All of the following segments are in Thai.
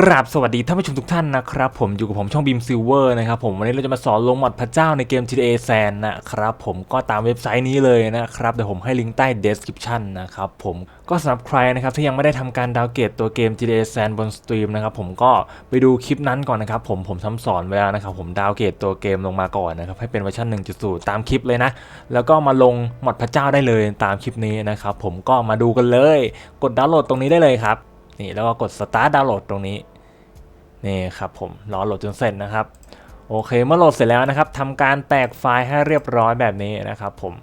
กราบสวัสดีท่านผู้ชมทุกท่านนะครับผมอยู่กับผมช่องบีมซิลเวอร์นะครับผมวันนี้เราจะมาสอนลงมอดพระเจ้าในเกม GTA San นะครับผมก็ตามเว็บไซต์นี้เลยนะครับเดี๋ยวผมให้ลิงก์ใต้ description นะครับผมก็สำหรับใครนะครับที่ยังไม่ได้ทำการดาวเกรดตัวเกม GTA San บนสตรีมนะครับผมก็ไปดูคลิปนั้นก่อนนะครับผมผมซ้ำสอนไว้แล้วนะครับผมดาวเกรดตัวเกมลงมาก่อนนะครับให้เป็นเวอร์ชัน1.0 ตามคลิปเลยนะแล้วก็มาลงมอดพระเจ้าได้เลยตามคลิปนี้นะครับผมก็มาดูกันเลย กดดาวน์โหลดตรงนี้ได้เลยครับนี่แล้วก็กด start ดาวน์โหลดตรงนี้ นี่ครับผมรอโหลดจนเสร็จนะครับ โอเคเมื่อโหลดเสร็จแล้วนะครับทำการแตกไฟล์ให้เรียบร้อยแบบนี้นะครับผม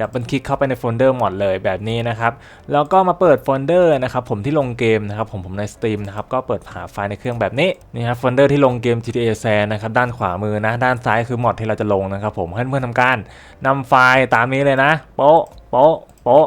ดับเบิลคลิกเข้าไปในโฟลเดอร์หมดเลยแบบนี้นะครับ แล้วก็มาเปิดโฟลเดอร์นะครับผมที่ลงเกมนะครับผมผมใน Steam นะครับก็เปิดหาไฟล์ในเครื่องแบบนี้นี่ครับโฟลเดอร์ที่ลงเกม GTA San นะครับด้านขวามือนะ ด้านซ้ายคือมอดที่เราจะลงนะครับผมให้เพื่อนทำการนำไฟล์ตามนี้เลยนะ โป๊ะโป๊ะโป๊ะ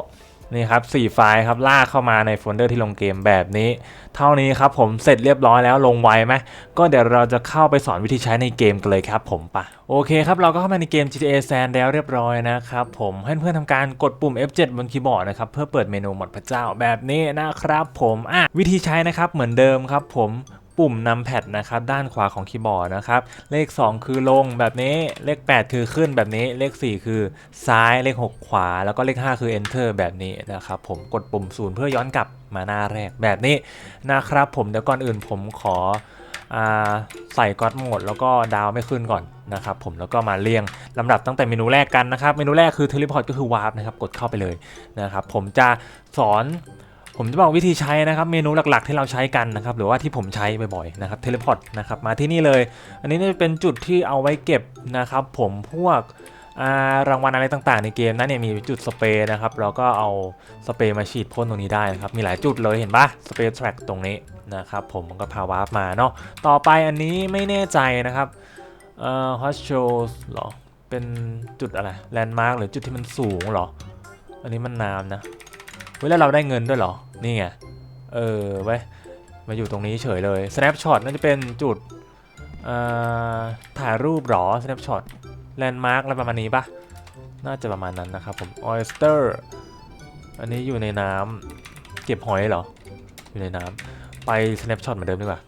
นี่ครับสี่ไฟล์ครับลากเข้ามาในโฟลเดอร์ที่ลงเกมแบบนี้ เท่านี้ครับผมเสร็จเรียบร้อยแล้วลงไวไหมก็เดี๋ยวเราจะเข้าไปสอนวิธีใช้ในเกมกันเลยครับผมปะโอเคครับเราก็เข้ามาในเกม GTA San แล้วเรียบร้อยนะครับผมให้เพื่อนๆทำการกดปุ่ม F7 บนคีย์บอร์ดนะครับเพื่อเปิดเมนูหมดพระเจ้าแบบนี้นะครับผมอะวิธีใช้นะครับเหมือนเดิมครับผม ปุ่มนำแพดนะครับด้านขวาของคีย์บอร์ดนะครับเลข 2 คือลงแบบนี้เลข 8 คือขึ้นแบบนี้เลข 4 คือซ้ายเลข 6 ขวา แล้วก็เลข 5 คือ enter แบบนี้นะครับผมกดปุ่ม0เพื่อย้อนกลับมาหน้าแรกแบบนี้นะครับผมเดี๋ยวก่อนอื่นผมขอใส่ก๊อตโหมดแล้วก็ดาวไม่ขึ้นก่อนนะครับผมแล้วก็มาเรียงลำดับตั้งแต่เมนูแรกกันนะครับเมนูแรกคือเทเลพอร์ตก็คือวาร์ปนะครับกดเข้าไปเลยนะครับผมจะสอน ผมจะบอกวิธีใช้นะครับเมนูหลักๆที่เราใช้กันนะครับหรือว่าที่ผมใช้บ่อยๆนะครับเทเลพอร์ตนะครับมาที่นี่เลย อันนี้จะเป็นจุดที่เอาไว้เก็บนะครับผมพวกรางวัลอะไรต่างๆในเกมนั้นเนี่ยมีจุดสเปรย์นะครับเราก็เอาสเปรย์มาฉีดพ่นตรงนี้ได้นะครับมีหลายจุดเลยเห็นปะสเปรย์แทร็กตรงนี้นะครับผมมันก็พาวาร์ปมาเนาะต่อไปอันนี้ไม่แน่ใจนะครับเอ่อฮอสโชสหรอเป็นจุดอะไรแลนด์มาร์กหรือจุดที่มันสูงหรอ อันนี้มันน้ำนะ เฮ้ยแล้วเราได้เงินด้วยเหรอ นี่ไง เออไว้มาอยู่ตรงนี้เฉยเลย snapshot น่าจะเป็นจุดถ่ายรูปหรอ snapshot แลนด์มาร์กอะไรประมาณนี้ปะน่าจะประมาณนั้นนะครับผม oyster อันนี้อยู่ในน้ำเก็บหอยเหรอ อยู่ในน้ำไป snapshot เหมือนเดิมดีกว่า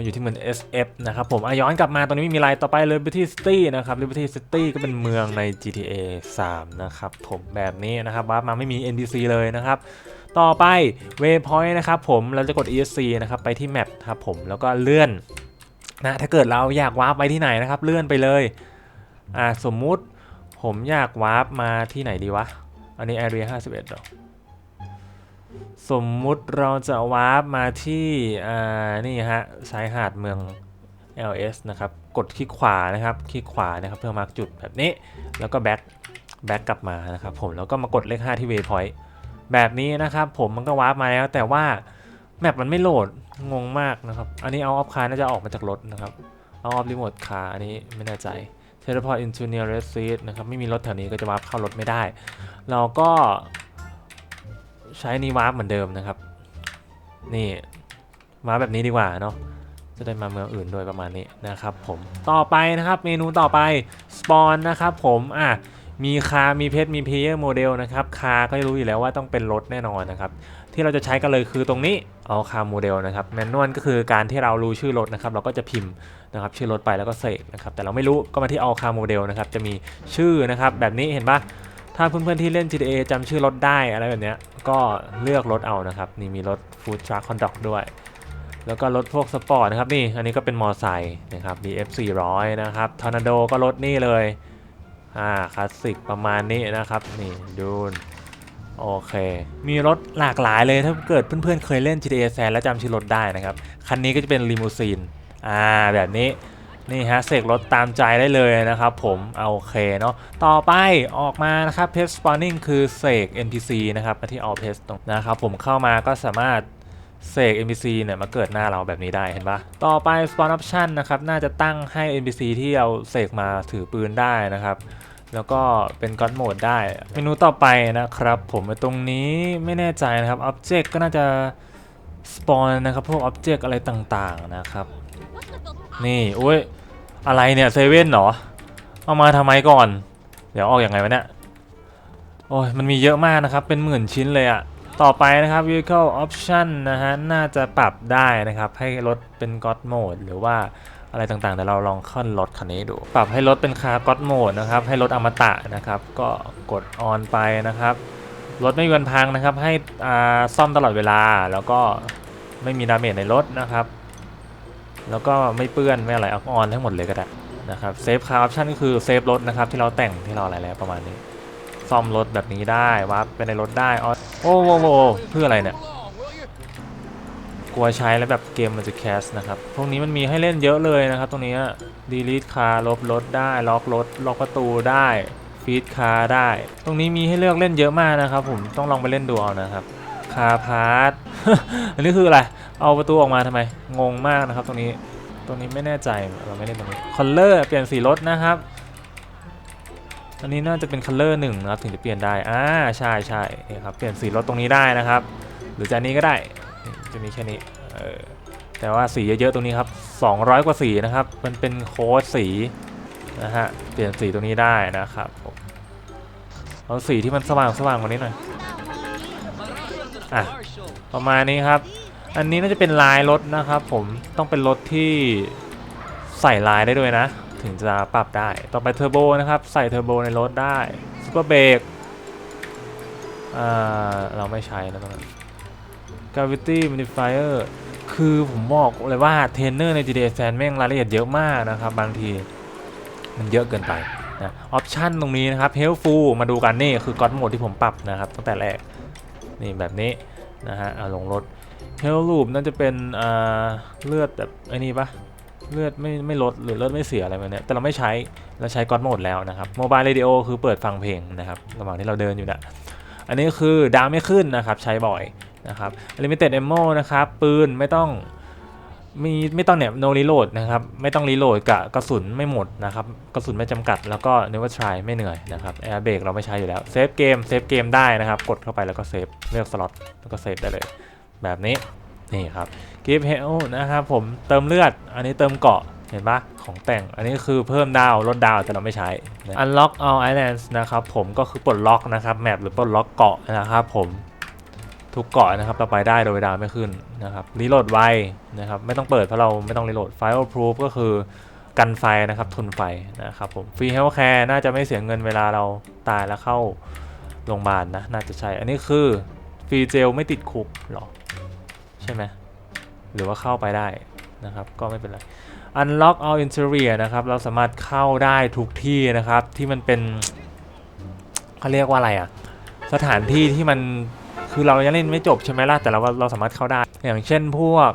มันอยู่ที่เหมือน SF นะครับผมอย้อนกลับมาตรงนี้ไม่มีอะไรต่อไป Liberty City นะครับ Liberty City ก็เป็นเมืองใน GTA 3 นะครับผมแบบนี้นะครับวาร์ปมาไม่มี NPC เลยนะครับ ต่อไป Waypoint นะครับผมเราจะกด ESC นะครับไปที่ Map ครับผมแล้วก็เลื่อนนะถ้าเกิดเราอยากวาร์ปไปที่ไหนนะครับเลื่อนไปเลยอ่าสมมุติผมอยากวาร์ปมาที่ไหนดีวะ อันนี้ Area 51เหรอ สมมุติเราจะวาร์ปมาที่นี่ฮะชายหาดเมือง LS นะครับ กดคลิกขวานะครับ คลิกขวานะครับเพื่อมาร์กจุดแบบนี้ แล้วก็แบ็คแบ็คกลับมานะครับผม แล้วก็มากดเลข 5 ที่ waypoint แบบนี้นะครับผมมันก็วาร์ปมาแล้ว แต่ว่าแมปมันไม่โหลด งงมากนะครับ อันนี้เอาออฟคาร์น่าจะออกมาจากรถนะครับ เอาออฟรีโมทคาร์อันนี้ไม่แน่ใจ teleport into nearest seat นะครับ ไม่มีรถแถวนี้ก็จะวาร์ปเข้ารถไม่ได้ เราก็ ใช้นี่วาร์ปเหมือนเดิมนะครับ นี่วาร์ปแบบนี้ดีกว่าเนาะจะได้มาเมืองอื่นโดยประมาณนี้นะครับผมต่อไปนะครับเมนูต่อไปสปอนนะครับผมอะมีคา มีเพชร มีเพเยอร์โมเดลนะครับ คา ก็รู้อยู่แล้วว่าต้องเป็นรถแน่นอนนะครับ ที่เราจะใช้กันเลยคือตรงนี้ เอาคาโมเดลนะครับ แมนนวลก็คือการที่เรารู้ชื่อรถนะครับ เราก็จะพิมพ์นะครับชื่อรถไปแล้วก็เสกนะครับ แต่เราไม่รู้ก็มาที่เอาคาโมเดลนะครับ จะมีชื่อนะครับแบบนี้เห็นปะ ถ้าเพื่อนๆที่เล่น GTA จำชื่อรถได้อะไรแบบเนี้ย ก็เลือกรถเอานะครับ นี่มีรถ Food Truck Hot Dog ด้วย แล้วก็รถพวกสปอร์ตนะครับนี่ อันนี้ก็เป็นมอไซค์นะครับ BF 400นะครับ ทอร์นาโดก็รถนี่เลย อ่า คลาสสิกประมาณนี้นะครับ นี่ดูนโอเค มีรถหลากหลายเลย ถ้าเกิดเพื่อนๆเคยเล่น GTA San แล้วจำชื่อรถได้นะครับ คันนี้ก็จะเป็นลิมูซีน อ่า แบบนี้ นี่ฮะเสกรถตามใจได้เลยนะครับผมเอาโอเคเนาะต่อไปออกมานะครับเพ s สปอน n ิ n งคือเสก NPC นะครับมาที่ all p e s ตรงนะครับผมเข้ามาก็สามารถเสก NPC เนี่ยมาเกิดหน้าเราแบบนี้ได้เห็นปะต่อไป spawn option นะครับ น่าจะตั้งให้ NPC ที่เราเสกมาถือปืนได้นะครับ แล้วก็เป็น God Mode ได้ เมนูต่อไปนะครับ ผมตรงนี้ไม่แน่ใจนะครับ Object ก็น่าจะ spawn นะครับ พวก Object อะไรต่างๆนะครับ นี่โอ้ย อะไรเนี่ยเซเว่นเหรอ เอามาทำไมก่อน เดี๋ยวออกอยังไงวะเนี่ย โอ้ยมันมีเยอะมากนะครับ เป็นหมื่นชิ้นเลยอะต่อไปนะครับ vehicle option นะฮะ น่าจะปรับได้นะครับ ให้รถเป็น god mode หรือว่าอะไรต่างๆ แต่เราลองขึ้นรถคันนี้ดู ปรับให้รถเป็นคาร์ god mode นะครับ ให้รถอมตะนะครับ ก็กด on ไปนะครับ รถไม่มีวันพังนะครับ ให้ซ่อมตลอดเวลา แล้วก็ไม่มีดาเมจในรถนะครับ แล้วก็ไม่เปื้อนไม่อะไรเอาออนทั้งหมดเลยก็ได้นะครับเซฟคาร์ออปชันก็คือเซฟรถนะครับที่เราแต่งที่เราอะไรแล้วประมาณนี้ ซ่อมรถแบบนี้ได้วาร์ปไปในรถได้ออโอ้โหโอ้โหเพื่ออะไรเนี่ยกลัวใช้แล้วแบบเกมมันจะแคสนะครับ พวกนี้มันมีให้เล่นเยอะเลยนะครับ ตรงนี้ดีลิทคาร์ลบรถได้ล็อกรถล็อกประตูได้ฟีดคาร์ได้ ตรงนี้มีให้เลือกเล่นเยอะมากนะครับ ผมต้องลองไปเล่นดูเอานะครับ คาพาร์ทอันนี้คืออะไร เอาประตูออกมาทำไม งงมากนะครับตรงนี้ ตรงนี้ไม่แน่ใจเราไม่เล่นตรงนี้คอลเลอร์เปลี่ยนสีรถนะครับ อันนี้น่าจะเป็นคัลเลอร์หนึ่งนะครับถึงจะเปลี่ยนได้ อ่าใช่ใช่นี่ครับเปลี่ยนสีรถตรงนี้ได้นะครับ หรือจะนี้ก็ได้ จะมีแค่นี้ เออ แต่ว่าสีเยอะๆตรงนี้ครับ 200 กว่าสีนะครับ มันเป็นโค้ดสีนะฮะ เปลี่ยนสีตรงนี้ได้นะครับผมเอาสีที่มันสว่างสว่างๆกว่านี้หน่อย อะประมาณนี้ครับ อันนี้น่าจะเป็นลายรถนะครับผมต้องเป็นรถที่ใส่ลายได้ด้วยนะ ถึงจะปรับได้ ต่อไปเทอร์โบนะครับใส่เทอร์โบในรถได้ซูเปอร์เบรกอ่าเราไม่ใช้นะตรงนั้น gravity modifier คือผมบอกเลยว่าเทรนเนอร์ใน GTA San แม่งรายละเอียดเยอะมากนะครับ บางทีมันเยอะเกินไปนะออปชันตรงนี้นะครับ helpful มาดูกันนี่คือ God mode ที่ผมปรับนะครับ ตั้งแต่แรก นี่แบบนี้นะฮะเอาลงรถเฮลลูปน่าจะเป็นอ่าเลือดแบบไอ้นี่ปะเลือดไม่ไม่ลดหรือเลือดไม่เสียอะไรแบบเนี้ยแต่เราไม่ใช้เราใช้ก๊อตโหมดแล้วนะครับโมบายเรดิโอคือเปิดฟังเพลงนะครับระหว่างที่เราเดินอยู่นะอันนี้คือดาวไม่ขึ้นนะครับใช้บ่อยนะครับลิมิเต็ดเอมโมนะครับปืนไม่ต้อง มีไม่ต้องเนี่ย no reload นะครับ ไม่ต้องรีโหลดกับกระสุนไม่หมดนะครับ กระสุนไม่จำกัดแล้วก็ never try ไม่เหนื่อยนะครับ air brake เราไม่ใช้อยู่แล้วเซฟเกมเซฟเกมได้นะครับ กดเข้าไปแล้วก็เซฟเลือกสล็อตแล้วก็เซฟได้เลย แบบนี้นี่ครับ give health นะครับผมเติมเลือด อันนี้เติมเกาะเห็นปะของแต่งอันนี้คือเพิ่มดาวลดดาวแต่เราไม่ใช้ unlock all islands นะครับผมก็คือปลดล็อกนะครับแมปหรือปลดล็อกเกาะนะครับผม ทุกเกาะนะครับเราไปได้โดยดาวไม่ขึ้นนะครับรีโหลดไวนะครับไม่ต้องเปิดเพราะเราไม่ต้องรีโหลด fire proof ก็คือกันไฟนะครับทนไฟนะครับผม free health care น่าจะไม่เสียเงินเวลาเราตายแล้วเข้าโรงพยาบาลนะน่าจะใช่ อันนี้คือฟรีเจลไม่ติดคุกหรอ ใช่ไหมหรือว่าเข้าไปได้นะครับ ก็ไม่เป็นไร Unlock all interior นะครับ เราสามารถเข้าได้ทุกที่นะครับ ที่มันเป็นเขาเรียกว่าอะไรอะสถานที่ที่มัน คือเรายังเล่นไม่จบใช่ไหมล่ะ แต่เราเราสามารถเข้าได้ อย่างเช่นพวก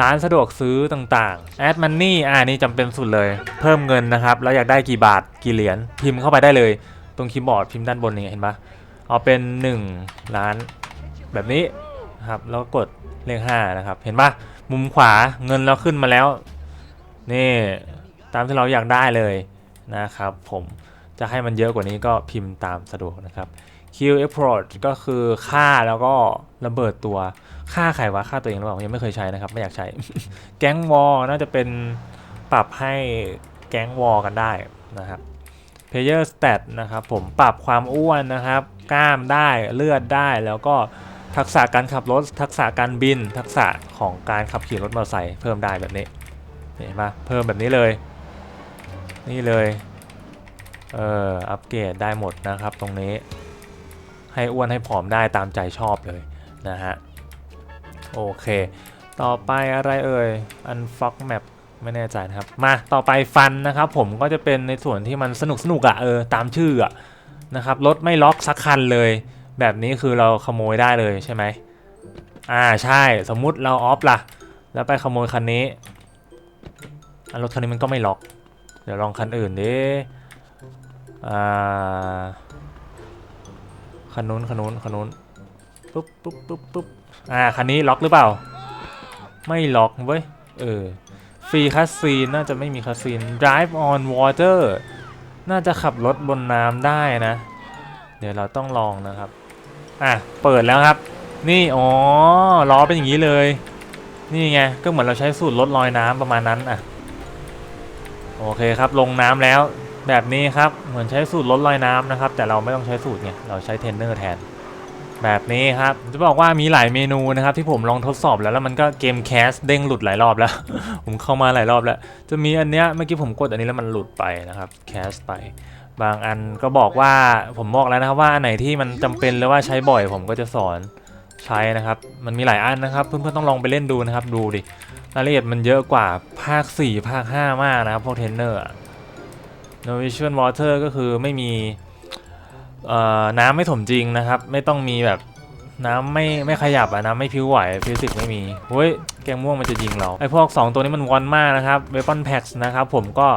ร้านสะดวกซื้อต่างๆ Add Money อ่านี่จำเป็นสุดเลย เพิ่มเงินนะครับแล้วอยากได้กี่บาทกี่เหรียญพิมพ์เข้าไปได้เลย ตรงคีย์บอร์ดพิมพ์ด้านบนนี่เห็นปะเอาเป็น 1 ล้านแบบนี้นะครับแล้วก็กดเลขห้านะครับ เห็นปะมุมขวาเงินเราขึ้นมาแล้ว นี่ตามที่เราอยากได้เลยนะครับ ผมจะให้มันเยอะกว่านี้ก็พิมพ์ตามสะดวกนะครับ Q approach ก็คือฆ่าแล้วก็ระเบิดตัวฆ่าใครวะฆ่าตัวเองหรือเปล่ายังไม่เคยใช้นะครับ ไม่อยากใช้ แก๊งวอลน่าจะเป็นปรับให้แก๊งวอลกันได้นะครับ Player stat นะครับ ผมปรับความอ้วนนะครับ กล้ามได้เลือดได้แล้วก็ทักษะการขับรถ ทักษะการบิน ทักษะของการขับขี่รถมอเตอร์ไซค์เพิ่มได้แบบนี้เห็นปะเพิ่มแบบนี้เลย นี่เลย เอออัปเกรดได้หมดนะครับตรงนี้ ให้อ้วนให้ผอมได้ตามใจชอบเลยนะฮะ โอเค ต่อไปอะไรเอ่ย unfuck map ไม่แน่ใจนะครับ มาต่อไปฟันนะครับ ผมก็จะเป็นในส่วนที่มันสนุกสนุกอะเออตามชื่ออะนะครับรถไม่ล็อกสักคันเลย แบบนี้คือเราขโมยได้เลยใช่ไหมอ่าใช่สมมุติเราออฟล่ะ แล้วไปขโมยคันนี้อันรถคันนี้มันก็ไม่ล็อก เดี๋ยวลองคันอื่นดิอ่า คันนู้นคันนู้นคันนู้นปุ๊บปุ๊บปุ๊บปุ๊บอ่าคันนี้ล็อกหรือเปล่า ไม่ล็อกเว้ยเออฟรีคัสซีนน่าจะไม่มีคัสซีน drive on water น่าจะขับรถบนน้ำได้นะ เดี๋ยวเราต้องลองนะครับ อะ เปิดแล้วครับ นี่ อ๋อ ล้อเป็นอย่างนี้เลย นี่ไง ก็เหมือนเราใช้สูตรลดลอยน้ำประมาณนั้นอะ โอเคครับ ลงน้ำแล้ว แบบนี้ครับเหมือนใช้สูตรลดลอยน้ำนะครับ แต่เราไม่ต้องใช้สูตรไงเราใช้เทนเนอร์แทน แบบนี้ครับจะบอกว่ามีหลายเมนูนะครับที่ผมลองทดสอบแล้วแล้วมันก็เกมแคสเด้งหลุดหลายรอบแล้ว ผมเข้ามาหลายรอบแล้ว จะมีอันเนี้ยเมื่อกี้ผมกดอันนี้แล้วมันหลุดไปนะครับแคสไป บางอันก็บอกว่าผมบอกแล้วนะครับว่าอันไหนที่มันจำเป็นหรือว่าใช้บ่อยผมก็จะสอนใช้นะครับ มันมีหลายอันนะครับเพื่อนๆต้องลองไปเล่นดูนะครับดูดิรายละเอียดมันเยอะกว่าภาค 4 ภาค 5 มากนะครับพวกเทรนเนอร์ No Vision Water ก็คือไม่มีน้ำไม่ถมจริงนะครับ ไม่ต้องมีแบบน้ำไม่ไม่ขยับอะน้ำไม่พิ้วไหวฟิสิกส์ไม่มีเฮ้ยแกงม่วงมันจะยิงเราไอพวก 2 ตัวนี้มันวอนมากนะครับ Weapon Packs นะครับผมก็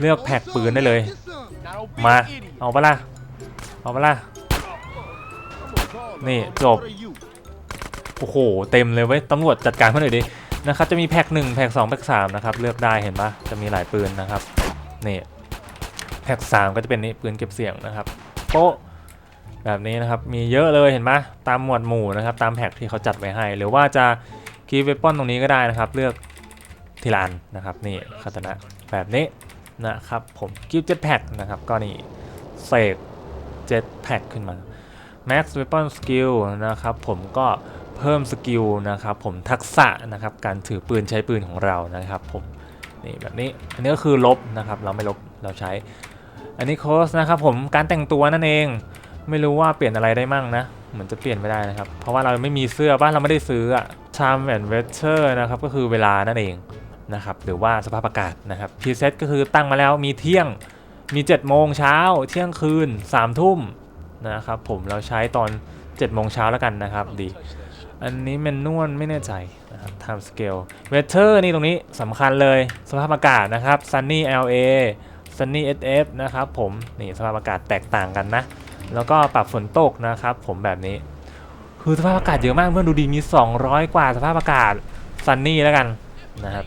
เลือกแพ็กปืนได้เลย มาเอาปะล่ะเอาปะล่ะนี่จบโอ้โหเต็มเลยเว้ยตำรวจจัดการเขาหน่อยดินะครับจะมีแพ็กหนึ่งแพ็กสองแพ็กสามนะครับเลือกได้เห็นปะจะมีหลายปืนนะครับนี่ แพ็กสามก็จะเป็นนี่ปืนเก็บเสียงนะครับโป๊ะแบบนี้นะครับมีเยอะเลยเห็นปะตามหมวดหมู่นะครับ ตามแพ็กที่เขาจัดไว้ให้ หรือว่าจะกีเวปอนตรงนี้ก็ได้นะครับ เลือกทีละอันนะครับนี่คาตนะแบบนี้นะครับผมกิฟเจ็ตแพ็กนะครับก็นี่เสกเจ็ตแพ็กขึ้นมา Max Weapon Skill นะครับผมก็เพิ่มสกิลนะครับผมทักษะนะครับการถือปืนใช้ปืนของเรานะครับผมนี่แบบนี้อันนี้ก็คือลบนะครับเราไม่ลบเราใช้ อันนี้โค้ชนะครับผมการแต่งตัวนั่นเอง ไม่รู้ว่าเปลี่ยนอะไรได้มั่งนะ เหมือนจะเปลี่ยนไม่ได้นะครับ เพราะว่าเราไม่มีเสื้อบ้านเราไม่ได้ซื้ออะ Time and Weather นะครับก็คือเวลานั่นเองนะครับหรือว่าสภาพอากาศนะครับ Preset ก็คือตั้งมาแล้วมีเที่ยงมี7โมงเช้าเที่ยงคืน3ทุ่มนะครับผมเราใช้ตอน7โมงเช้าแล้วกันนะครับดี อันนี้เมนนวลไม่แน่ใจนะครับ time scale weather นี่ตรงนี้สำคัญเลยสภาพอากาศนะครับ sunny LA sunny SF นะครับผมนี่สภาพอากาศแตกต่างกันนะ แล้วก็ปรับฝนตกนะครับผมแบบนี้ คือสภาพอากาศเยอะมากเพื่อนดูดีมี 200 กว่าสภาพอากาศ sunny แล้วกันนะครับ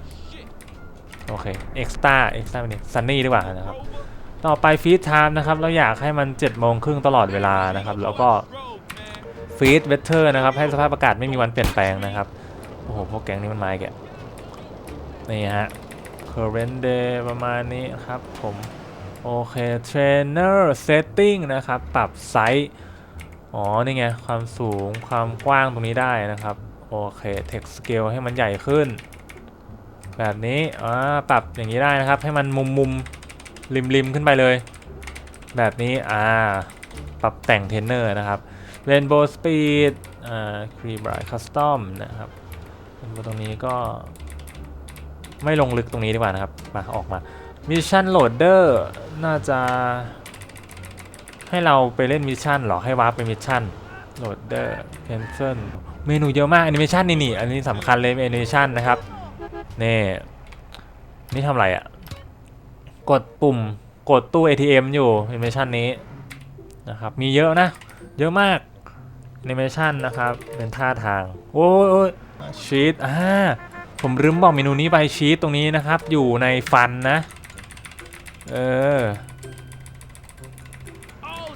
โอเค extra extra ไปนี่ sunny ดีกว่านะครับต่อไปฟีดไทม์นะครับเราอยากให้มัน7โมงครึ่งตลอดเวลานะครับ แล้วก็ฟีดเวทเทอร์นะครับ ให้สภาพอากาศไม่มีวันเปลี่ยนแปลงนะครับ โอ้โห พวกแก๊งนี้มันมาแกะนี่ฮะ current day ประมาณนี้ครับผม โอเค trainer setting นะครับ ปรับไซส์อ๋อ นี่ไง ความสูงความกว้างตรงนี้ได้นะครับ โอเค text scale ให้มันใหญ่ขึ้น แบบนี้อ่าปรับอย่างนี้ได้นะครับ ให้มันมุมมุมริมริมขึ้นไปเลย แบบนี้อ่าปรับแต่งเทรนเนอร์นะครับ Rainbow Speed อ่า c r e b r i g h t Custom นะครับตรงนี้ก็ ไม่ลงลึกตรงนี้ดีกว่านะครับ มาออกมา Mission Loader น่าจะ ให้เราไปเล่นมิชชั่นเหรอให้วาร์ปไปมิชชั่น Loader Cancel เมนูเยอะมาก Animation นี่นี่อันนี้สำคัญเลย Animation นะครับนี่นี่ทำอะไรอะ่ะ กดปุ่มกดตู้ ATM อยู่ Animation นี้นะครับมีเยอะนะ เยอะมาก Animation นะครับ เป็นท่าทาง โอ้ยโอ้ยชีตอ่า ผมลืมบอกเมนูนี้ไปชีตตรงนี้นะครับ อยู่ในฟันนะ เออ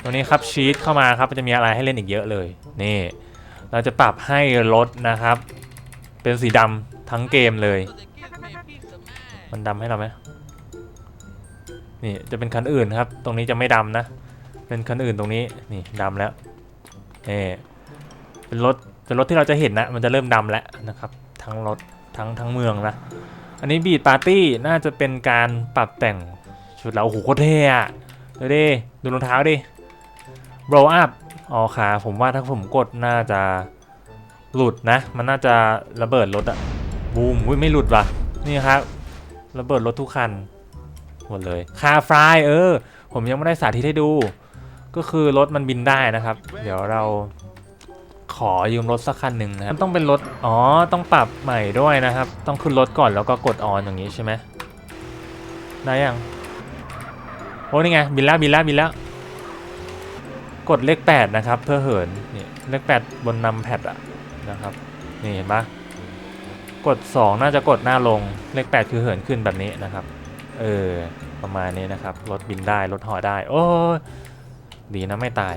ตรงนี้ครับชีตเข้ามาครับมันจะมีอะไรให้เล่นอีกเยอะเลย นี่ เราจะปรับให้รถนะครับ เป็นสีดำทั้งเกมเลย มันดำให้เราไหมนี่จะเป็นคันอื่นครับ ตรงนี้จะไม่ดำนะ เป็นคันอื่นตรงนี้ นี่ดำแล้วนี่เป็นรถเป็นรถที่เราจะเห็นนะ มันจะเริ่มดำแล้วนะครับ ทั้งรถ ทั้งทั้งเมืองนะอันนี้บีดปาร์ตี้น่าจะเป็นการปรับแต่งชุดเราโอ้โหโคตรเท่อะดูดิดูรองเท้าดิ roll up อ๋อขาผมว่าถ้าผมกดน่าจะหลุดนะ มันน่าจะระเบิดรถอะบูมอุ้ยไม่หลุดว่ะนี่ครับระเบิดรถทุกคันหมดเลยคาฟรายเออ ผมยังไม่ได้สาธิตให้ดู ก็คือรถมันบินได้นะครับ เดี๋ยวเรา ขอยืมรถสักคันหนึ่งนะครับมันต้องเป็นรถอ๋อต้องปรับใหม่ด้วยนะครับ ต้องขึ้นรถก่อนแล้วก็กดออนอย่างนี้ใช่ไหมได้ยังโอ้นี่ไงบินแล้วบินแล้วบินแล้วกดเลข 8 นะครับ เพื่อเหินนี่เลข 8 บนนำแพดอะนะครับนี่เห็นปะกด 2 น่าจะกดหน้าลงเลข 8 คือเหินขึ้นแบบนี้นะครับ เออประมาณนี้นะครับรถบินได้รถเหอได้ โอ้ยดีนะไม่ตาย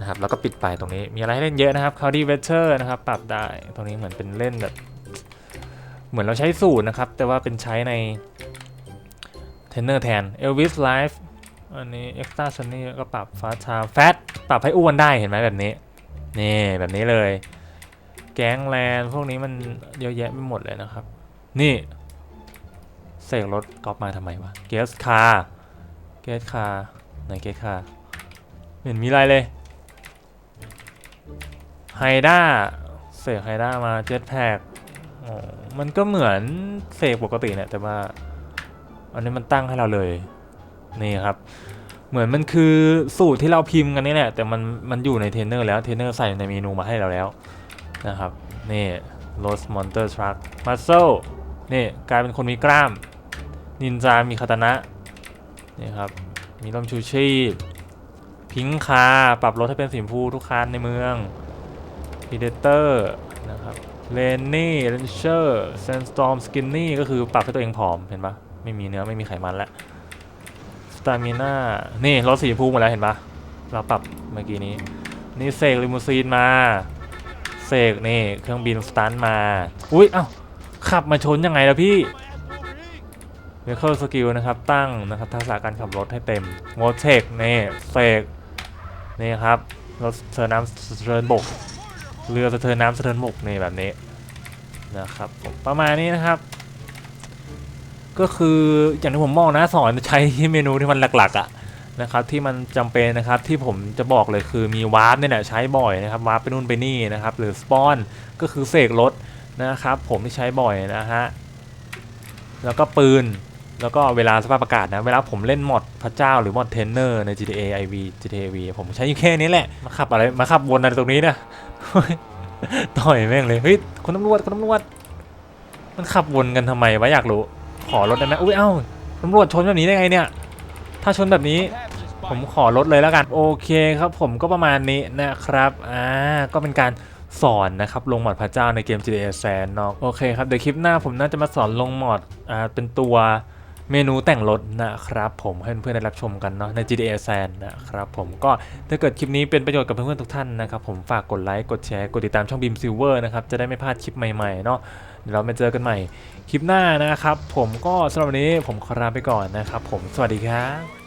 นะครับ แล้วก็ปิดไปตรงนี้ มีอะไรให้เล่นเยอะนะครับ c o u d y w e t h e r นะครับ ปรับได้ ตรงนี้เหมือนเป็นเล่นแบบ เหมือนเราใช้สูตรนะครับ แต่ว่าเป็นใช้ในเทนเนอร์แทน Elvis Life อันนี้ Extra Sunny ก็ปรับ Fast Time Fat ปรับให้อ้วนได้เห็นไหมแบบนี้ นี่แบบนี้เลย แก๊งแลนพวกนี้มันเยอะแยะไปหมดเลยนะครับ นี่เสกรถกอปมาทำไมวะเกสคาร์เกสคาไหนเกสคาไม่เห็นมีอะไรเลย ไฮด้าเสกไฮด้ามาเจ็ตแพคอ๋อมันก็เหมือนเสกปกติเนี่ยแต่ว่า อันนี้มันตั้งให้เราเลย นี่ครับ เหมือนมันคือสูตรที่เราพิมพ์กันนี่แหละแต่มันมันอยู่ในเทรนเนอร์แล้วเทรนเนอร์ใส่ในเมนูมาให้เราแล้วนะครับ นี่ Rose Monster Truck Muscle นี่กลายเป็นคนมีกล้าม นินจา มีคาตานะนี่ครับ มีร่มชูชีพ พิงคา ปรับรถให้เป็นสีชมพูทุกคันในเมือง Predator นะครับเลนนี่เรนเชอร์เซนสตอมสกินนี่ก็คือปรับให้ตัวเองผอมเห็นปะไม่มีเนื้อไม่มีไขมันแล้วสตามิน่านี่รถสีชมพูหมดแล้วเห็นปะเราปรับเมื่อกี้นี้ นี่เสกลิมูซีนมาเสกนี่เครื่องบินสตันมา อุ้ยเอ้าขับมาชนยังไงล่ะพี่เวเคิลสกิลนะครับ ตั้งนะครับทักษะการขับรถให้เต็มโมเทคนี่เสกนี่ครับรถสะเทินน้ำสะเทินบก เรือสะเทินน้ำสะเทินบกนี่แบบนี้นะครับผมประมาณนี้นะครับ ก็คืออย่างที่ผมมองนะสอนใช้เมนูที่มันหลักๆอะนะครับที่มันจำเป็นนะครับที่ผมจะบอกเลยคือมีวาร์ปเนี่ยใช้บ่อยนะครับวาร์ปไปนู่นไปนี่นะครับหรือสปอนก็คือเสกรถนะครับผมที่ใช้บ่อยนะฮะแล้วก็ปืนแล้วก็เวลาสภาพอากาศนะเวลาผมเล่นมอดพระเจ้าหรือมอดเทนเนอร์ใน GTA IV GTA V ผมใช้อยู่แค่นี้แหละ มาขับอะไรมาขับวนอะไรตรงนี้นะ ต่อยแม่งเลยเฮ้ยคุณตำรวจคุณตำรวจมันขับวนกันทำไมวะอยากรู้ขอรถได้ไหมอุ้ยเอ้าตำรวจชนแบบนี้ได้ไงเนี่ย ถ้าชนแบบนี้ผมขอรถเลยแล้วกันโอเคครับผมก็ประมาณนี้นะครับอ่าก็เป็นการสอนนะครับลงหมอดพระเจ้าในเกม GTA San เนาะโอเคครับเดี๋ยวคลิปหน้าผมน่าจะมาสอนลงหมอดอ่าเป็นตัว เมนูแต่งรถนะครับผมให้เพื่อนๆได้รับชมกันเนาะใน GTA San นะครับผมก็ถ้าเกิดคลิปนี้เป็นประโยชน์กับเพื่อนๆทุกท่านนะครับผมฝากกดไลค์กดแชร์กดติดตามช่อง Beam Silver นะครับจะได้ไม่พลาดคลิปใหม่ๆเนาะเดี๋ยวเราไปเจอกันใหม่คลิปหน้านะครับผมก็สำหรับวันนี้ผมขอลาไปก่อนนะครับผมสวัสดีครับ